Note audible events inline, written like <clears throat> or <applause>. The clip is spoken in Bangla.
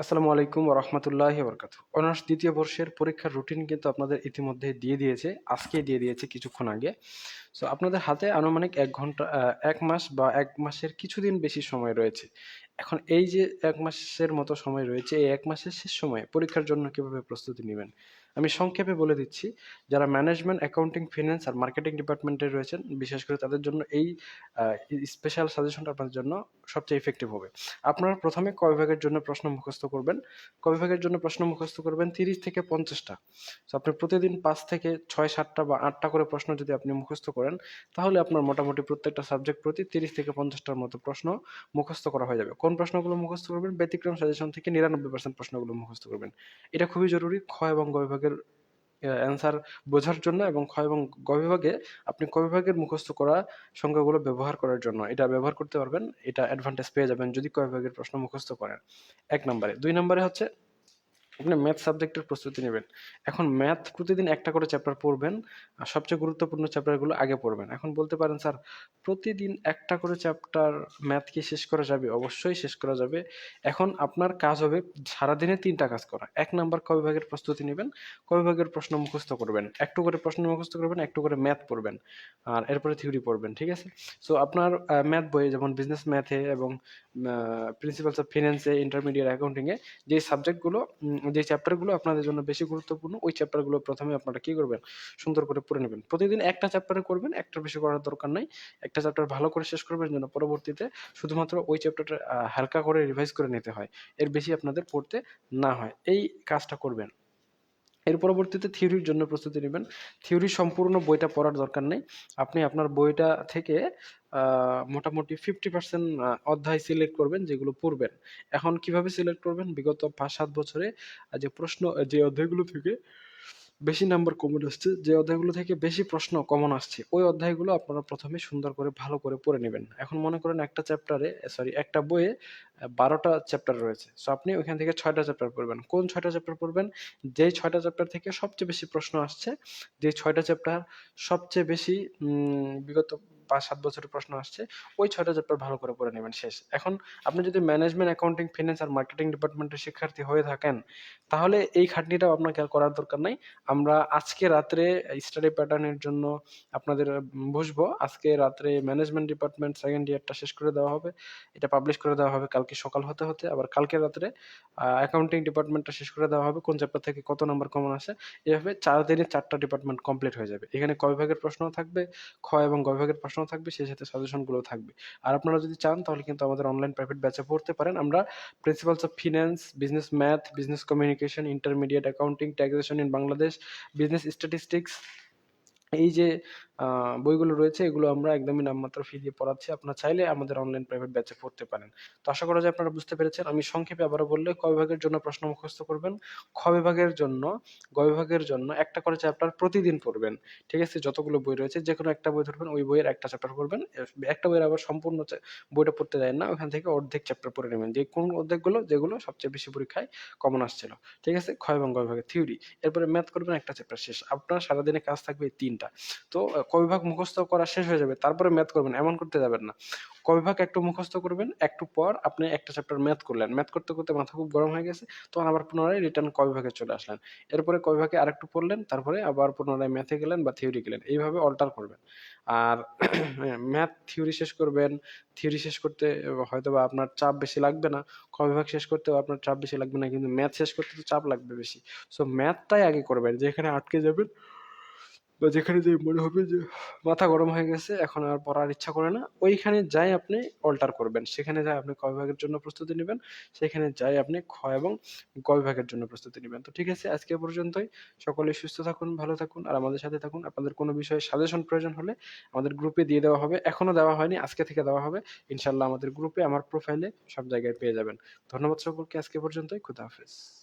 আসসালামু আলাইকুম রহমতুল্লাহ বরকাত অনার্স দ্বিতীয় বর্ষের পরীক্ষার রুটিন কিন্তু আপনাদের ইতিমধ্যে দিয়ে দিয়েছে, আজকে দিয়ে দিয়েছে কিছুক্ষণ আগে। সো আপনাদের হাতে আনুমানিক এক ঘণ্টা এক মাস বা এক মাসের কিছুদিন বেশি সময় রয়েছে। এখন এই যে এক মাসের মতো সময় রয়েছে, এই এক মাসের শেষ সময়ে পরীক্ষার জন্য কীভাবে প্রস্তুতি নেবেন? আমি সংক্ষেপে বলে দিচ্ছি, যারা ম্যানেজমেন্ট অ্যাকাউন্টিং ফিনান্স আর মার্কেটিং ডিপার্টমেন্টে রয়েছেন, বিশেষ করে তাদের জন্য এই স্পেশাল সাজেশনটা আপনাদের জন্য সবচেয়ে ইফেক্টিভ হবে। আপনারা প্রথমে ক বিভাগের জন্য প্রশ্ন মুখস্থ করবেন? ক বিভাগের জন্য প্রশ্ন মুখস্থ করবেন? তিরিশ থেকে পঞ্চাশটা। তো আপনি প্রতিদিন পাঁচ থেকে ছয়, সাতটা বা আটটা করে প্রশ্ন যদি আপনি মুখস্থ করেন, তাহলে আপনার মোটামুটি প্রত্যেকটা সাবজেক্ট প্রতি তিরিশ থেকে পঞ্চাশটার মতো প্রশ্ন মুখস্থ করা হয়ে যাবে। কোন প্রশ্নগুলো মুখস্থ করবেন, ব্যতিক্রম সাজেশন থেকে নিরানব্বই পার্সেন্ট প্রশ্নগুলো মুখস্থ করবেন। এটা খুবই জরুরি, খ এবং গ বিভাগের অ্যান্সার বোঝার জন্য এবং খ এবং গ বিভাগে আপনি ক বিভাগের মুখস্থ করা সংখ্যাগুলো ব্যবহার করার জন্য, এটা ব্যবহার করতে পারবেন, এটা অ্যাডভান্টেজ পেয়ে যাবেন যদি ক বিভাগের প্রশ্ন মুখস্থ করেন। এক নম্বরে। দুই নম্বরে হচ্ছে আপনি ম্যাথ সাবজেক্টের প্রস্তুতি নেবেন। এখন ম্যাথ প্রতিদিন একটা করে চ্যাপ্টার পড়বেন, আর সবচেয়ে গুরুত্বপূর্ণ চ্যাপ্টারগুলো আগে পড়বেন। এখন বলতে পারেন, স্যার, প্রতিদিন একটা করে চ্যাপ্টার ম্যাথ কি শেষ করা যাবে? অবশ্যই শেষ করা যাবে। এখন আপনার কাজ হবে সারাদিনে তিনটা কাজ করা। এক নাম্বার ক বিভাগের প্রস্তুতি নেবেন? ক বিভাগের প্রশ্ন মুখস্থ করবেন? একটু করে প্রশ্ন মুখস্থ করবেন, একটু করে ম্যাথ পড়বেন, আর এরপরে থিওরি পড়বেন, ঠিক আছে? সো আপনার ম্যাথ বইয়ে যেমন বিজনেস ম্যাথে এবং প্রিন্সিপালস অফ ফিনান্সে ইন্টারমিডিয়েট অ্যাকাউন্টিংয়ে যে সাবজেক্টগুলো যে চ্যাপ্টারগুলো আপনাদের জন্য বেশি গুরুত্বপূর্ণ, ওই চ্যাপ্টারগুলো প্রথমে আপনারা কি করবেন? সুন্দর করে পড়ে নেবেন। প্রতিদিন একটা চ্যাপ্টারে করবেন, একটা বেশি করার দরকার নাই। একটা চ্যাপ্টার ভালো করে শেষ করবেন যেন পরবর্তীতে শুধুমাত্র ওই চ্যাপ্টারটা হালকা করে রিভাইজ করে নিতে হয়। এর বেশি আপনাদের পড়তে না হয়। এই কাজটা করবেন। এর পরবর্তীতে থিওরির জন্য প্রস্তুতি নেবেন। থিওরি সম্পূর্ণ বইটা পড়ার দরকার নেই। আপনি আপনার বইটা থেকে মোটামুটি ফিফটি পার্সেন্ট অধ্যায় সিলেক্ট করবেন যেগুলো পড়বেন। এখন কীভাবে সিলেক্ট করবেন? বিগত পাঁচ সাত বছরে যে প্রশ্ন যে অধ্যায়গুলো থেকে বেশি নাম্বার কমন আসছে, যে অধ্যায়গুলো থেকে বেশি প্রশ্ন কমন আসছে, ওই অধ্যায়গুলো আপনারা প্রথমে সুন্দর করে, ভালো করে পড়ে নেবেন। এখন মনে করেন একটা চ্যাপ্টারে সরি একটা বইয়ে বারোটা চ্যাপ্টার রয়েছে। সো আপনি ওইখান থেকে ছয়টা চ্যাপ্টার পড়বেন। কোন ছয়টা চ্যাপ্টার পড়বেন? যেই ছয়টা চ্যাপ্টার থেকে সবচেয়ে বেশি প্রশ্ন আসছে যে ছয়টা চ্যাপ্টার সবচেয়ে বেশি বিগত পাঁচ, সাত বছরের প্রশ্ন আসছে, ওই ছয়টা চ্যাপ্টার ভালো করে পড়ে নেবেন শেষ। এখন আপনি যদি ম্যানেজমেন্ট অ্যাকাউন্টিং ফিনান্স আর মার্কেটিং ডিপার্টমেন্টের শিক্ষার্থী হয়ে থাকেন, তাহলে এই খাটনিটাও আপনাকে আর করার দরকার নাই। আমরা আজকে রাত্রে স্টাডি প্যাটার্নের জন্য আপনাদের বসবো আজকে রাত্রে ম্যানেজমেন্ট ডিপার্টমেন্ট সেকেন্ড ইয়ারটা শেষ করে দেওয়া হবে। এটা পাবলিশ করে দেওয়া হবে। কালকে সকাল হতে হতে, আবার কালকে রাত্রে অ্যাকাউন্টিং ডিপার্টমেন্টটা শেষ করে দেওয়া হবে, কোন চ্যাপ্টার থেকে কত নাম্বার কমন আসে এভাবে চার দিনে চারটা ডিপার্টমেন্ট কমপ্লিট হয়ে যাবে। এখানে ক বিভাগের প্রশ্ন থাকবে, খ এবং গ বিভাগের প্রশ্ন থাকবে, সেই সাথে সাজেশনগুলো থাকবে। আর আপনারা যদি চান, তাহলে কিন্তু আমাদের অনলাইন প্রাইভেট ব্যাচে পড়তে পারেন। আমরা principles of finance business math business communication intermediate accounting taxation in Bangladesh business statistics এই যে বইগুলো রয়েছে, এগুলো আমরা একদমই নামমাত্র ফি দিয়ে পড়াচ্ছি। আপনারা চাইলে আমাদের অনলাইন প্রাইভেট ব্যাচে পড়তে পারেন। তো আশা করা যায় আপনারা বুঝতে পেরেছেন। আমি সংক্ষেপে আবারও বললে, ক বিভাগের জন্য প্রশ্ন মুখস্থ করবেন। খ বিভাগের জন্য, গ বিভাগের জন্য একটা করে চ্যাপ্টার প্রতিদিন পড়বেন। ঠিক আছে? যতগুলো বই রয়েছে যে কোনো একটা বই ধরবেন, ওই বইয়ের একটা চ্যাপ্টার পড়বেন। একটা বইয়ের আবার সম্পূর্ণ বইটা পড়তে দেয় না, ওখান থেকে অর্ধেক চ্যাপ্টার পড়ে নেবেন। যে কোন অর্ধেকগুলো, যেগুলো সবচেয়ে বেশি পরীক্ষায় কমন আসছিল। ঠিক আছে? খ এবং গ বিভাগের থিওরি এরপরে ম্যাথ করবেন, একটা চ্যাপ্টার শেষ। আপনার সারাদিনে কাজ থাকবে তিনটা। তো আহ, ক মুখস্থ করা শেষ হয়ে যাবে তারপরে ম্যাথ করবেন এমন করতে যাবেন না। ক বিভাগ একটু মুখস্থ করবেন একটু পর আপনি একটা চ্যাপ্টার ম্যাথ করলেন। ম্যাথ করতে করতে মাথা খুব গরম হয়ে গেছে তখন আবার পুনরায় রিটার্ন ক বিভাগে চলে আসলেন। এরপরে ক বিভাগে আরেকটু পড়লেন তারপরে আবার পুনরায় ম্যাথে গেলেন বা থিওরি গেলেন। এইভাবে অল্টার করবেন। আর <clears throat> ম্যাথ থিওরি শেষ করবেন থিওরি শেষ করতে হয়তো বা আপনার চাপ বেশি লাগবে না ক বিভাগ শেষ করতেও আপনার চাপ বেশি লাগবে না কিন্তু ম্যাথ শেষ করতে তো চাপ লাগবে বেশি। সো ম্যাথটাই আগে করবেন যেখানে আটকে যাবেন বা যেখানে যে মনে হবে যে মাথা গরম হয়ে গেছে, এখন আর পড়ার ইচ্ছা করে না, ওইখানে যাই আপনি অল্টার করবেন। সেখানে যাই আপনি ক বিভাগের জন্য প্রস্তুতি নেবেন, সেখানে যাই আপনি খ এবং গ জন্য প্রস্তুতি নেবেন। তো ঠিক আছে, আজকে পর্যন্তই। সকলে সুস্থ থাকুন, ভালো থাকুন, আর আমাদের সাথে থাকুন। আপনাদের কোনো বিষয়ে সাজেশন প্রয়োজন হলে আমাদের গ্রুপে দিয়ে দেওয়া হবে। এখনও দেওয়া হয়নি, আজকে থেকে দেওয়া হবে। ইনশাল্লাহ আমাদের গ্রুপে আমার প্রোফাইলে সব জায়গায় পেয়ে যাবেন। ধন্যবাদ সকলকে, আজকে পর্যন্তই। খুদা হাফেজ।